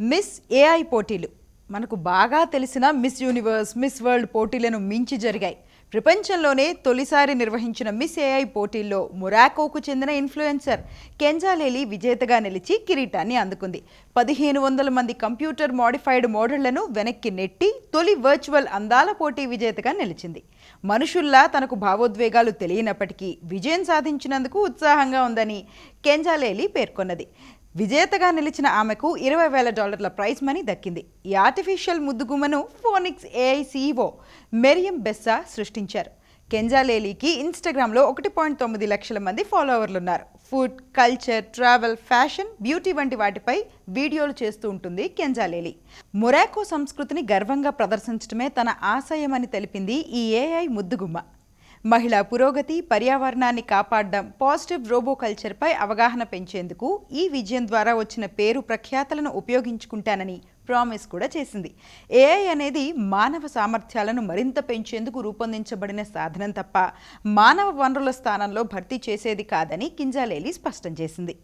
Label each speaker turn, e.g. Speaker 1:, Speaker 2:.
Speaker 1: Miss AI పోటీలు. మనకు బాగా తెలిసిన మిస్ యూనివర్స్ మిస్ వరల్డ్ పోటీలను మించి జరిగాయి. ప్రపంచంలోనే తొలిసారి నిర్వహించిన మిస్ ఏఐ పోటీల్లో మొరాకోకు చెందిన ఇన్ఫ్లుయెన్సర్ కెంజాలేలి విజేతగా నిలిచి కిరీటాన్ని అందుకుంది. పదిహేను వందల మంది కంప్యూటర్ మోడిఫైడ్ మోడళ్ళను వెనక్కి నెట్టి తొలి వర్చువల్ అందాల పోటీ విజేతగా నిలిచింది. మనుషుల్లా తనకు భావోద్వేగాలు తెలియనప్పటికీ విజయం సాధించినందుకు ఉత్సాహంగా ఉందని కెంజాలేలి పేర్కొన్నది. విజేతగా నిలిచిన ఆమెకు ఇరవై వేల డాలర్ల ప్రైజ్ మనీ దక్కింది. ఈ artificial ముద్దుగుమ్మను Phoenix AI CEO Meriam Bessa సృష్టించారు. కెంజాలేలీకి ఇన్స్టాగ్రామ్లో ఒకటి పాయింట్ తొమ్మిది లక్షల మంది ఫాలోవర్లు ఉన్నారు food culture travel fashion beauty వంటి వాటిపై వీడియోలు చేస్తూ ఉంటుంది కెంజాలేలి. మొరాకో సంస్కృతిని గర్వంగా ప్రదర్శించడమే తన ఆశయమని తెలిపింది ఈ ఏఐ ముద్దుగుమ్మ మహిళా పురోగతి పర్యావరణాన్ని కాపాడడం పాజిటివ్ రోబో కల్చర్పై అవగాహన పెంచేందుకు ఈ విజయం ద్వారా వచ్చిన పేరు ప్రఖ్యాతలను ఉపయోగించుకుంటానని ప్రామిస్ కూడా చేసింది. ఏఐ అనేది మానవ సామర్థ్యాలను మరింత పెంచేందుకు రూపొందించబడిన సాధనం తప్ప మానవ వనరుల స్థానంలో భర్తీ చేసేది కాదని కింజాలేలి స్పష్టం చేసింది.